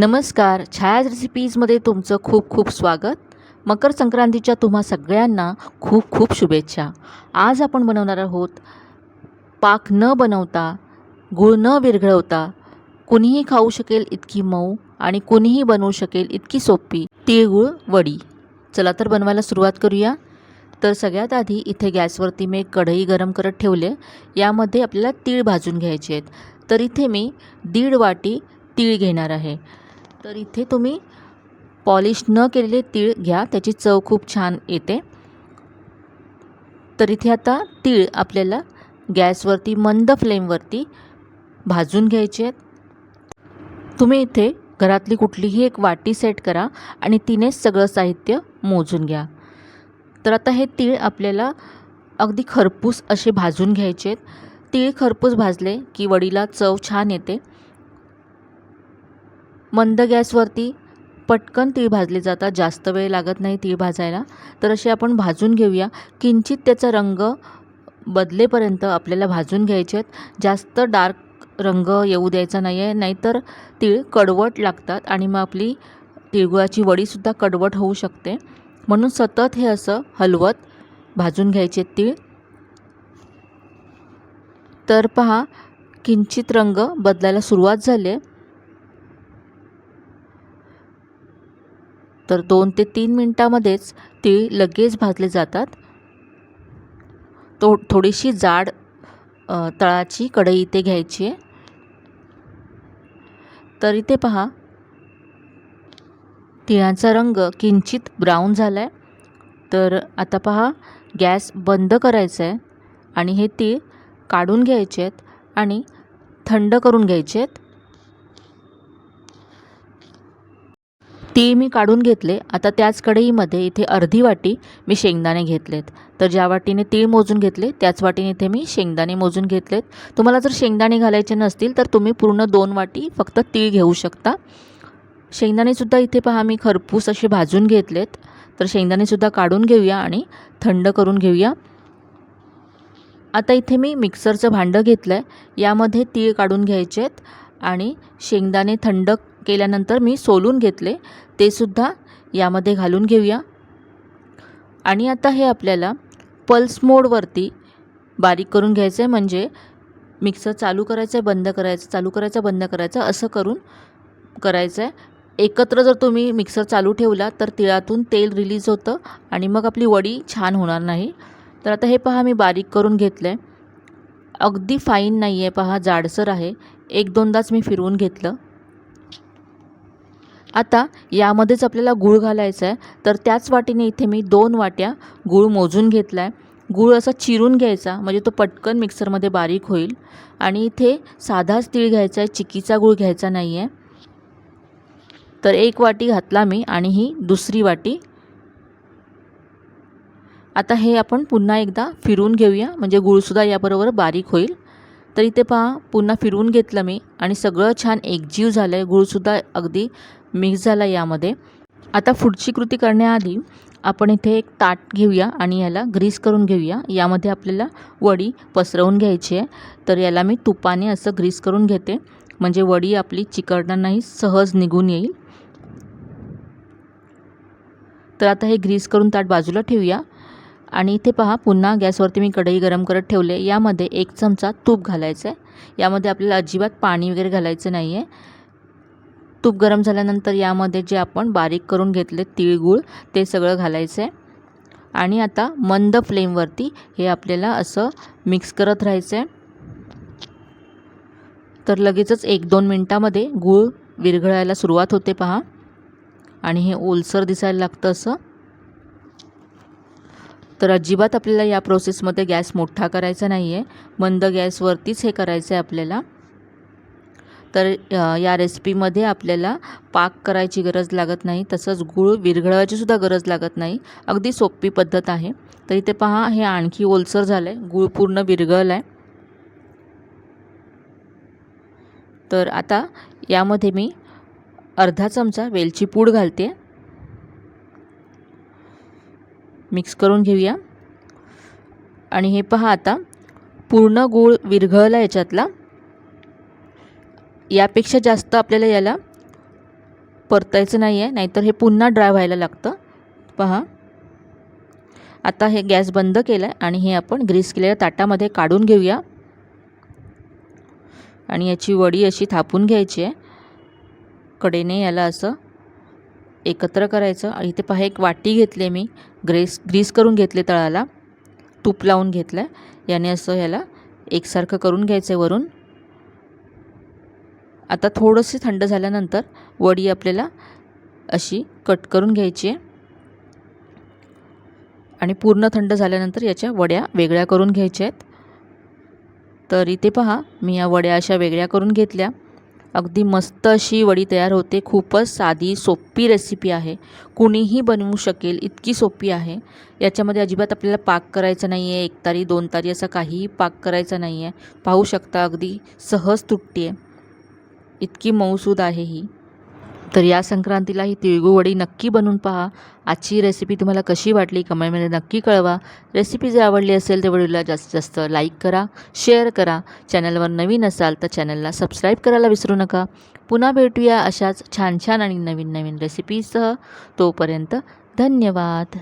नमस्कार छायाज रेसिपीजमध्ये तुमचं खूप खूप स्वागत. मकर संक्रांतीच्या तुम्हा सगळ्यांना खूप खूप शुभेच्छा. आज आपण बनवणार आहोत पाक न बनवता गूळ न विरघळवता कुणीही खाऊ शकेल इतकी मऊ आणि कुणीही बनवू शकेल इतकी सोपी तिळगुळ वडी. चला तर बनवायला सुरुवात करूया. तर सगळ्यात आधी इथे गॅसवरती मी एक कढई गरम करत ठेवले. यामध्ये आपल्याला तीळ भाजून घ्यायचे आहेत. तर इथे मी दीड वाटी तीळ घेणार आहे. तर इथे तुम्ही पॉलिश न केलेले तीळ घ्या त्याची चव खूप छान येते. तर इथे आता तीळ आपल्याला गॅसवरती मंद फ्लेमवरती भाजून घ्यायचे आहेत. तुम्ही इथे घरातली कुठलीही एक वाटी सेट करा आणि तिनेच सगळं साहित्य मोजून घ्या. तर आता हे तीळ आपल्याला अगदी खरपूस असे भाजून घ्यायचे आहेत. तीळ खरपूस भाजले की वडीला चव छान येते. मंद गॅसवरती पटकन तीळ भाजले जातात. जास्त वेळ लागत नाही तीळ भाजायला. तर असे आपण भाजून घेऊया. किंचित त्याचा रंग बदलेपर्यंत आपल्याला भाजून घ्यायचे आहेत. जास्त डार्क रंग येऊ द्यायचा नाही आहे नाहीतर तीळ कडवट लागतात आणि मग आपली तिळगुळाची वडीसुद्धा कडवट होऊ शकते. म्हणून सतत हे असं हलवत भाजून घ्यायचे तीळ. तर पहा किंचित रंग बदलायला सुरुवात झाली आहे. तर दोन ते तीन मिनटामध्येच तीळ लगेच भाजले जातात. तो थोडीशी जाड तळाची कढई इथे घ्यायची आहे. तर इथे पहा. तिळाचा रंग किंचित ब्राऊन झाला आहे तर आता पहा गॅस बंद करायचा आहे आणि हे तीळ काढून घ्यायचे आहेत आणि थंड करून घ्यायचे आहेत. तीळ मी काढून घेतले. आता त्याच कढईमध्ये इथे अर्धी वाटी मी शेंगदाणे घेतलेत. तर ज्या वाटीने तीळ मोजून घेतले त्याच वाटीने इथे मी शेंगदाणे मोजून घेतलेत. तुम्हाला जर शेंगदाणे घालायचे नसतील तर तुम्ही पूर्ण दोन वाटी फक्त तीळ घेऊ शकता. शेंगदाणेसुद्धा इथे पहा मी खरपूस असे भाजून घेतलेत. तर शेंगदाणेसुद्धा काढून घेऊया आणि थंड करून घेऊया. आता इथे मी मिक्सरचं भांडं घेतलं आहे यामध्ये तीळ काढून घ्यायचे आहेत आणि शेंगदाणे थंड केल्यानंतर मी सोलून घेतले. ते सुद्धा यामध्ये घालून घेऊया. आणि आता हे आपल्याला पल्स मोडवरती बारीक करून घ्यायचं आहे म्हणजे मिक्सर चालू करायचं आहे बंद करायचं चालू करायचं बंद करायचं असं करून करायचं आहे एकत्र जर तुम्ही मिक्सर चालू ठेवला तर तिळातून तेल रिलीज होतं आणि मग आपली वडी छान होणार नाही. तर आता हे पहा मी बारीक करून घेतलं आहे अगदी फाईन नाही आहे पहा जाडसर आहे. एक दोनदाच मी फिरवून घेतलं. आता यामध्येच आपल्याला गूळ घालायचा आहे तर त्याच वाटीने इथे मी दोन वाट्या गूळ मोजून घेतला आहे गूळ असा चिरून घ्यायचा म्हणजे तो पटकन मिक्सरमध्ये बारीक होईल. आणि इथे साधाच तीळ घ्यायचा आहे चिकीचा गूळ घ्यायचा नाही आहे तर एक वाटी घातला मी आणि ही दुसरी वाटी. आता हे आपण पुन्हा एकदा फिरून घेऊया म्हणजे गूळसुद्धा याबरोबर बारीक होईल. तर इथे पहा पुन्हा फिरवून घेतलं मी आणि सगळं छान एकजीव झालं आहे गूळसुद्धा अगदी मिक्स झाला यामध्ये. आता पुढची कृती करण्याआधी आपण इथे एक ताट घेऊया आणि याला ग्रीस करून घेऊया. यामध्ये आपल्याला वडी पसरवून घ्यायची आहे. तर याला मी तुपाने असं ग्रीस करून घेते. म्हणजे वडी आपली चिकटणार सहज निघून येईल. तर आता हे ग्रीस करून ताट बाजूला ठेवूया. आणि इथे पहा पुन्हा गॅसवरती मी कढई गरम करत ठेवले. यामध्ये एक चमचा तूप घालायचं आहे यामध्ये आपल्याला अजिबात पाणी वगैरे घालायचं नाही आहे तूप गरम झाल्यानंतर यामध्ये जे आपण बारीक करून घेतले तिळगूळ ते सगळं घालायचं आहे आणि आता मंद फ्लेमवरती हे आपल्याला असं मिक्स करत राहायचं आहे तर लगेचच एक दोन मिनटामध्ये गूळ विरघळायला सुरुवात होते पहा. आणि हे ओलसर दिसायला लागतं असं. तर अजिबात आपल्याला या प्रोसेसमध्ये गॅस मोठा करायचा नाही आहे मंद गॅसवरतीच हे करायचं आहे आपल्याला. तर या रेसिपीमध्ये आपल्याला पाक करायची गरज लागत नाही तसंच गूळ विरघळवायचीसुद्धा गरज लागत नाही. अगदी सोपी पद्धत आहे. तर इथे पहा हे आणखी ओलसर झालं आहे गूळ पूर्ण विरघळलं आहे तर आता यामध्ये मी अर्धा चमचा वेलची पूड घालते. मिक्स करून घेऊया. आणि हे पहा आता पूर्ण गूळ विरघळला याच्यातला. यापेक्षा जास्त आपल्याला याला परतायचं नाही आहे नाहीतर हे पुन्हा ड्राय व्हायला लागतं. पहा. आता हे गॅस बंद केला आहे आणि हे आपण ग्रीस केलेल्या ताटामध्ये काढून घेऊया. आणि याची वडी अशी थापून घ्यायची आहे. कडेने याला असं एकत्र करायचं. आणि इथे पहा एक वाटी घेतली आहे मी. ग्रेस ग्रीस करून घेतले तळाला. तूप लावून घेतलं आहे याने असं ह्याला एकसारखं करून घ्यायचं आहे वरून. आता थोडंसे थंड झाल्यानंतर वडी आपल्याला अशी कट करून घ्यायची आहे. आणि पूर्ण थंड झाल्यानंतर याच्या वड्या वेगळ्या करून घ्यायच्या आहेत. तर इथे पहा मी या वड्या अशा वेगळ्या करून घेतल्या. अगदी मस्त अशी वडी तयार होते. खूपच साधी सोपी रेसिपी आहे. कुणीही बनवू शकेल इतकी सोपी आहे. याच्यामध्ये अजिबात आपल्याला पाक करायचा नाही आहे एक तारी दोन तारी असा काहीही पाक करायचा नाही आहे पाहू शकता अगदी सहज तुटते आहे इतकी मऊसूद आहे ही. तर या संक्रांतीला ही तिळगुळवडी नक्की बनवून पहा. आजची रेसिपी तुम्हाला कशी वाटली कमेंटमध्ये नक्की कळवा. रेसिपी जर आवडली असेल तर व्हिडिओला जास्तीत जास्त लाईक करा शेअर करा. चॅनलवर नवीन असाल तर चॅनलला सबस्क्राईब करायला विसरू नका. पुन्हा भेटूया अशाच छान छान आणि नवीन नवीन रेसिपीसह तोपर्यंत धन्यवाद.